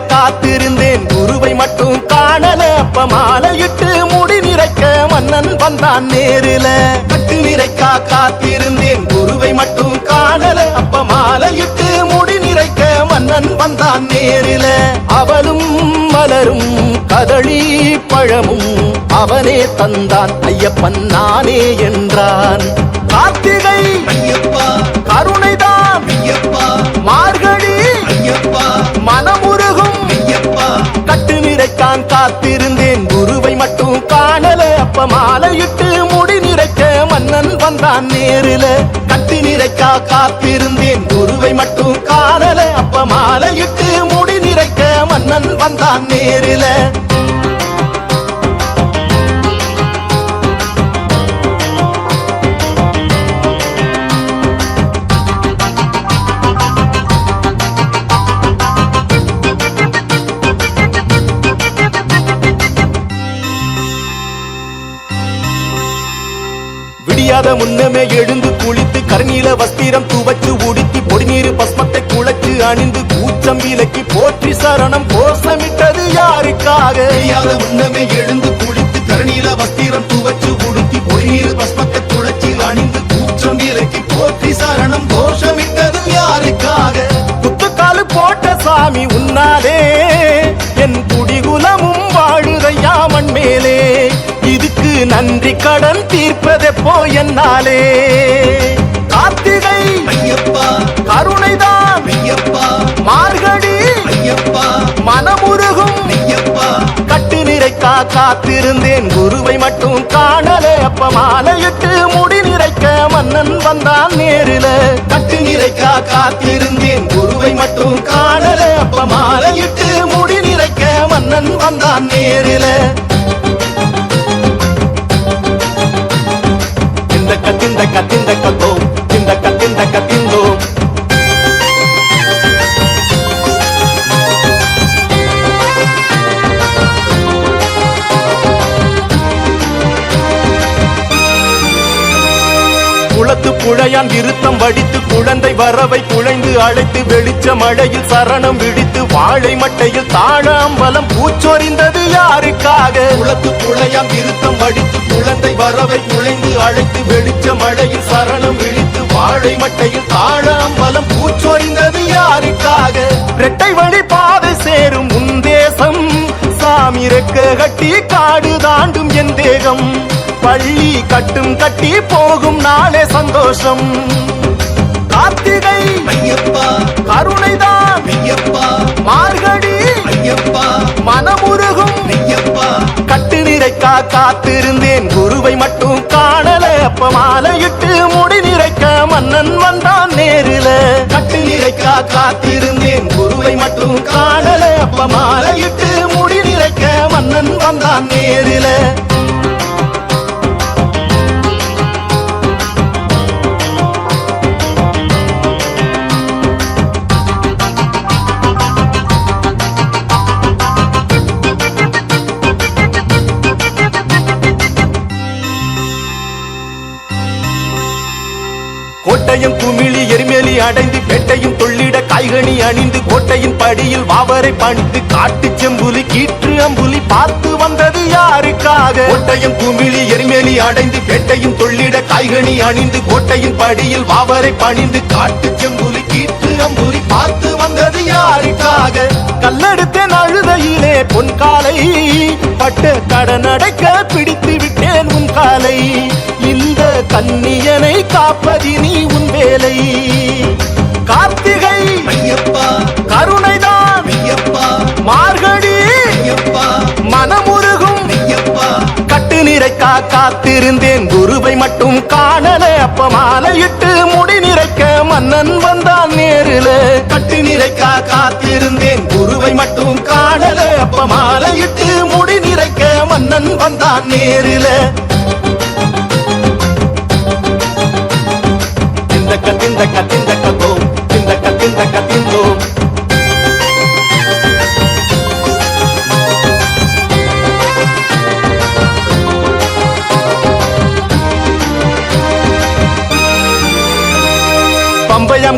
காத்திருந்தேன். குருவை மட்டும் காணல. அப்ப மாலையிட்டு முடி நிறைக்க மன்னன் வந்தான் நேரில. கட்டு நிறைக்கா காத்திருந்தேன். குருவை மட்டும் காணல. அப்ப மாலையிட்டு முடி நிறைக்க மன்னன் வந்தான் நேரில. அவளும் மலரும் கதளி பழமும் அவனே தந்தான். ஐயப்பன் நானே என்றான். கார்த்திகை ஐயப்பா. கருணைதான். ஐயப்பா. காத்திருந்தேன். குருவை மட்டும் காணல. அப்ப மாலையிட்டு முடி நிறைக்க மன்னன் வந்தான் நேரில. கட்டு நிறைக்கா காத்திருந்தேன். குருவை மட்டும் காணல. அப்ப மாலையிட்டு முடி நிறைக்க மன்னன் வந்தான் நேரில. விடியாத முன்னமே எழுந்து குளித்து கருநீல வஸ்திரம் துவச்சு உடுத்தி பொடிநீர் பஸ்மத்தை குழைச்சு அணிந்து கூச்சம் விலக்கி போற்றி சரணம் கோஷமிட்டது யாருக்காக? தெரியாத முன்னமே எழுந்து குளித்து கருநீல வஸ்திரம் துவச்சு உடுத்தி பொழிநீர் பஸ்மத்தை துளச்சி அணிந்து கூச்சம் விலக்கி போற்றி சரணம் கோஷமிட்டது யாருக்காக? குத்துக்காலு போட்ட சாமி உன்னாலே என் குடிகுலமும் வாழுதையா மண் மேலே இதுக்கு நன்றி கடன் தீர்ப்பதெப்போ என்னாலே? கார்த்திகை ஐயப்பா. கருணைதான் ஐயப்பா. மார்கழி ஐயப்பா. மனமுருகும். ஐயப்பா. கட்டு நிறைக்கா காத்திருந்தேன் குருவை மட்டும் காணலே. அப்ப மாலையிட்டு முடி நிறைக்க மன்னன் வந்தான் நேரில. கட்டு நிறைக்கா காத்திருந்தேன் குருவை மட்டும் காணலே. அப்ப மாலையிட்டு முடி நிறைக்க மன்னன் வந்தான் நேரில. குளத்து புழையான் இருத்தம் வடித்து குழந்தை வரவை குழைந்து அழைத்து வெளிச்ச மழையில் சரணம் விடித்து வாழை மட்டையில் தாழாம்பலம் பூச்சொறிந்தது யாருக்காக? குளத்து புழையாம் இருத்தம் வடித்து குழந்தை வரவை குழைந்து அழைத்து வெளிச்ச மழையில் சரணம் விழித்து வாழை மட்டையில் தாழாம்பலம் பூச்சொறிந்தது யாருக்காக? இரட்டை வழி பாதை சேரும் உன் தேசம். சாமி ரெக்க கட்டி காடு தாண்டும் என் தேகம் பள்ளி கட்டும் கட்டி போகும் நாளே சந்தோஷம். கார்த்திகை ஐயப்பா. கருணைதான் ஐயப்பா. மார்கழி ஐயப்பா. மனமுருகும். ஐயப்பா. கட்டு நிறைக்கா காத்திருந்தேன். குருவை மட்டும் காணல. அப்ப மாலையிட்டு முடி நிறைக்க மன்னன் வந்தான் நேரில. கட்டு நிறைக்கா காத்திருந்தேன். குருவை மட்டும் காணல. அப்ப மாலையிட்டு முடி நிறைக்க மன்னன் வந்தான் நேரில. கோட்டையும் குமிழி எரிமேலி அடைந்து பெட்டையும் தொள்ளிட காய்கனி அணிந்து கோட்டையின் படியில் வாவரை பணிந்து காட்டு செம்புலி கீற்று அம்புலி பார்த்து வந்தது யாருக்காக? கோட்டையும் குமிழி எரிமேலி அடைந்து பெட்டையும் தொள்ளிட காய்கனி அணிந்து கோட்டையின் படியில் வாவரை பணிந்து காட்டு செம்புலி கீற்று அம்புலி பார்த்து வந்தது யாருக்காக? கல்லெடுத்த நழுதையிலே பொன் காலை பட்டு கடன் அடைக்க பிடித்து கன்னியனை காப்பதி நீ உன் வேலை. கார்த்திகை ஐயப்பா. கருணைதான். ஐயப்பா. மார்கழி ஐயப்பா. மனமுருகும். ஐயப்பா. கட்டு நிறைக்கா காத்திருந்தேன். குருவை மட்டும் காணல. அப்ப மாலையிட்டு முடி நிறைக்க மன்னன் வந்தான் நேரில. கட்டு நிறைக்கா காத்திருந்தேன். குருவை மட்டும் காணல. அப்ப மாலையிட்டு முடி நிறைக்க மன்னன் வந்தான் நேரில. இந்த கத்திந்த கத்திந்த கத்தோ இந்த கத்திந்த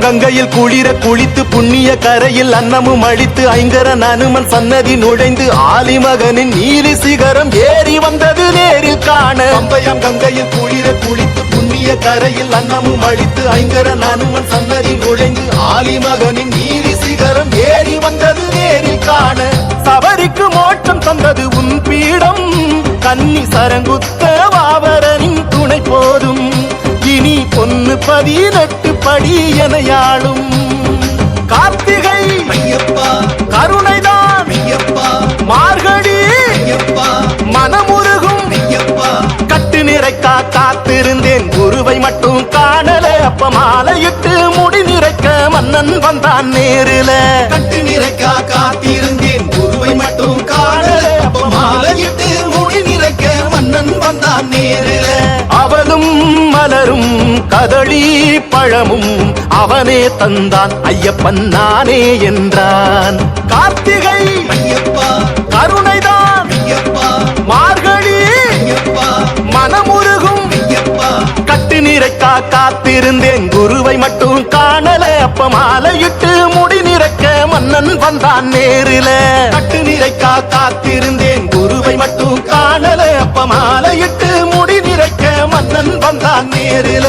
கங்கையில் குளிர குளித்து புண்ணிய கரையில் அன்னமும் அழித்து ஐங்கரன் அனுமன் சன்னதி நுழைந்து ஆலிமகனின் நீலி சிகரம் ஏறி வந்தது நேரில் காண. பம்பயம் கங்கையில் குளிர புண்ணிய கரையில் அன்னமும் அழித்து ஐங்கரன் அனுமன் சன்னதி நுழைந்து ஆலிமகனின் நீலி சிகரம் ஏறி வந்தது நேரில் காண. சபரிக்கு மோட்சம் தந்தது உன் பீடம். கன்னி சரங்குத்த வாவரனின் துணை போதும். இனி பொன்னு பதினெட்டு படி எனையாளும் கார்த்திகை ஐயப்பா. கருணைதான். ஐயப்பா. மார்கழி ஐயப்பா. மனமுருகும். ஐயப்பா. கட்டு நிறைக்கா மட்டும் காணல அப்ப மாலையிட்டு முடி நிறைக்க மன்னன் வந்தான் நேருல. கட்டு நிறைக்கா காத்திருந்தேன் குருவை மட்டும் காணல. அப்ப மாலையிட்டு முடி நிறைக்க மன்னன் வந்தான் நேரில. அவளும் மலரும் கதளி பழமும் அவனே தந்தான் ஐயப்பன் நானே என்றான். கார்த்திகை ஐயப்பா கருணைதான். ஐயப்பா மார்கழி ஐயப்பா மனமுருகும். ஐயப்பா. கட்டு நிறைக்கா காத்திருந்தேன் குருவை மட்டும் காணல. அப்ப மாலையிட்டு முடி நிறைக்க மன்னன் வந்தான் நேரில. கட்டு நிறைக்கா காத்திருந்தேன். குருவை மட்டும் காணல. அப்ப மாலையிட்டு முடி நிறைக்க மன்னன் வந்தான் நேரில.